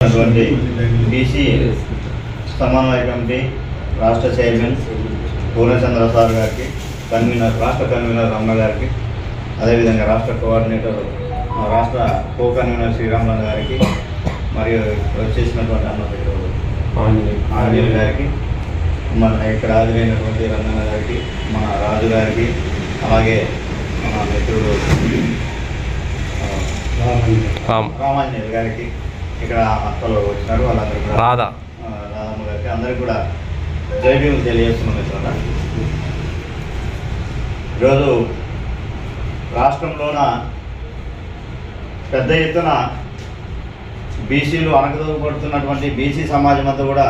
అటువంటి బీసీ సమన్వయ కమిటీ రాష్ట్ర చైర్మన్ పూర్ణచంద్ర సార్ గారికి కన్వీనర్ రాష్ట్ర కన్వీనర్ రమణ గారికి అదేవిధంగా రాష్ట్ర కోఆర్డినేటర్ రాష్ట్ర కో కన్వీనర్ శ్రీరామన్ గారికి మరియు వచ్చేసినటువంటి అన్నపెట్టు ఆంజనేయులు గారికి మన ఇక్కడ హాజరైనటువంటి రంగన్న గారికి మన రాజు గారికి అలాగే మన మిత్రుడు రామాంజనేయులు గారికి ఇక్కడ అక్కలు వచ్చినారు వాళ్ళందరూ కూడా రాధా. రాధమ్మ గారికి అందరికి కూడా జై భీమ్ తెలియజేస్తున్నాం మిత్రులారా. ఈరోజు రాష్ట్రంలోన పెద్ద ఎత్తున బీసీలు అణగదొక్కబడుతున్నటువంటి బీసీ సమాజం అంతా కూడా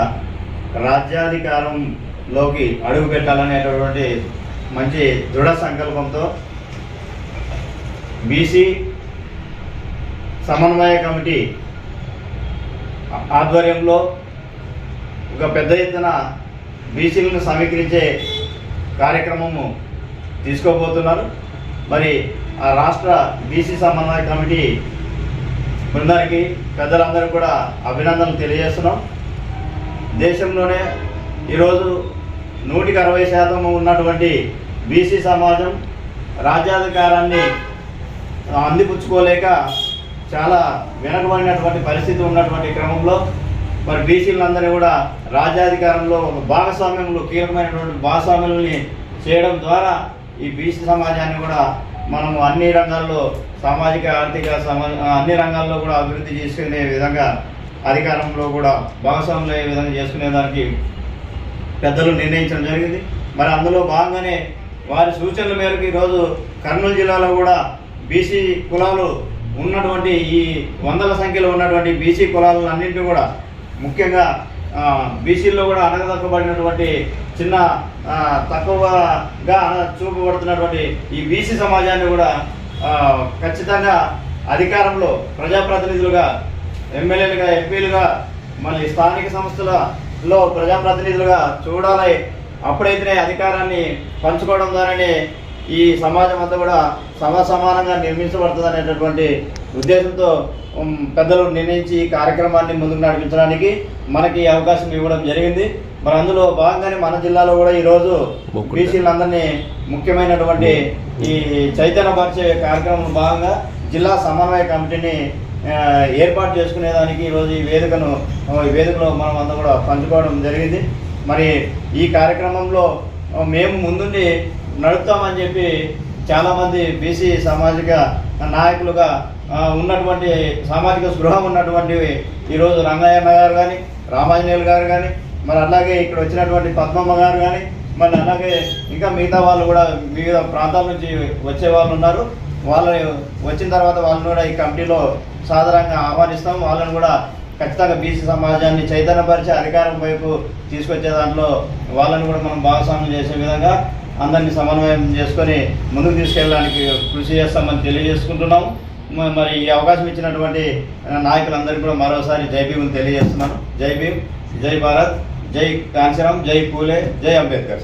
రాజ్యాధికారంలోకి అడుగు పెట్టాలనేటటువంటి మంచి దృఢ సంకల్పంతో బీసీ సమన్వయ కమిటీ ఆధ్వర్యంలో ఒక పెద్ద ఎత్తున బీసీలను సమీకరించే కార్యక్రమము తీసుకోబోతున్నారు. మరి ఆ రాష్ట్ర బీసీ సమన్వయ కమిటీ బృందానికి పెద్దలందరూ కూడా అభినందనలు తెలియజేస్తున్నాం. దేశంలోనే ఈరోజు నూటికి అరవై శాతం ఉన్నటువంటి బీసీ సమాజం రాజ్యాధికారాన్ని అందిపుచ్చుకోలేక చాలా వెనకబడినటువంటి పరిస్థితి ఉన్నటువంటి క్రమంలో మరి బీసీలందరూ కూడా రాజ్యాధికారంలో ఒక భాగస్వామ్యంలో కీలకమైనటువంటి భాగస్వామ్యుల్ని చేయడం ద్వారా ఈ బీసీ సమాజాన్ని కూడా మనము అన్ని రంగాల్లో సామాజిక ఆర్థిక సమా అన్ని రంగాల్లో కూడా అభివృద్ధి చేసుకునే విధంగా అధికారంలో కూడా భాగస్వాములు అయ్యే విధంగా చేసుకునే దానికి పెద్దలు నిర్ణయించడం జరిగింది. మరి అందులో భాగంగానే వారి సూచనల మేరకు ఈరోజు కర్నూలు జిల్లాలో కూడా బీసీ కులాలు ఉన్నటువంటి ఈ వందల సంఖ్యలో ఉన్నటువంటి బీసీ కులాలను అన్నింటినీ కూడా ముఖ్యంగా బీసీల్లో కూడా అనగదక్కబడినటువంటి చిన్న తక్కువగా చూపబడుతున్నటువంటి ఈ బీసీ సమాజాన్ని కూడా ఖచ్చితంగా అధికారంలో ప్రజాప్రతినిధులుగా ఎమ్మెల్యేలుగా ఎంపీలుగా మళ్ళీ స్థానిక సంస్థలలో ప్రజాప్రతినిధులుగా చూడాలి. అప్పుడైతేనే అధికారాన్ని పంచుకోవడం ద్వారానే ఈ సమాజం అంతా కూడా సమ సమానంగా నిర్మించబడుతుంది అనేటటువంటి ఉద్దేశంతో పెద్దలు నిర్ణయించి ఈ కార్యక్రమాన్ని ముందుకు నడిపించడానికి మనకి ఈ అవకాశం ఇవ్వడం జరిగింది మరి అందులో భాగంగానే మన జిల్లాలో కూడా ఈరోజు. బీసీలందరినీ ముఖ్యమైనటువంటి ఈ చైతన్యపరిచే కార్యక్రమంలో భాగంగా జిల్లా సమన్వయ కమిటీని ఏర్పాటు చేసుకునేదానికి ఈరోజు ఈ వేదికను ఈ వేదికలో మనం అంతా కూడా పంచుకోవడం జరిగింది మరి ఈ కార్యక్రమంలో మేము ముందుండి నడుపుతామని చెప్పి చాలామంది బీసీ సామాజిక నాయకులుగా ఉన్నటువంటి సామాజిక స్పృహ ఉన్నటువంటి ఈరోజు రంగయ్యన్న గారు కానీ రామాంజనేయులు గారు కానీ మరి అలాగే ఇక్కడ వచ్చినటువంటి పద్మమ్మ గారు కానీ మరి అలాగే ఇంకా మిగతా వాళ్ళు కూడా వివిధ ప్రాంతాల నుంచి వచ్చే వాళ్ళు ఉన్నారు. వాళ్ళని వచ్చిన తర్వాత వాళ్ళని కూడా ఈ కమిటీలో సాధారణంగా ఆహ్వానిస్తాం. వాళ్ళని కూడా ఖచ్చితంగా బీసీ సమాజాన్ని చైతన్యపరిచే అధికారం వైపు తీసుకొచ్చే దాంట్లో వాళ్ళని కూడా మనం భాగస్వామ్యం చేసే విధంగా అందరినీ సమన్వయం చేసుకొని ముందుకు తీసుకెళ్ళడానికి కృషి చేస్తామని తెలియజేసుకుంటున్నాము మరి ఈ అవకాశం ఇచ్చినటువంటి నాయకులందరికీ కూడా మరోసారి జై భీమ్ని తెలియజేస్తున్నాను. జై భీమ్ జై భారత్ జై కాంచీరామ్ జై పూలే జై అంబేద్కర్.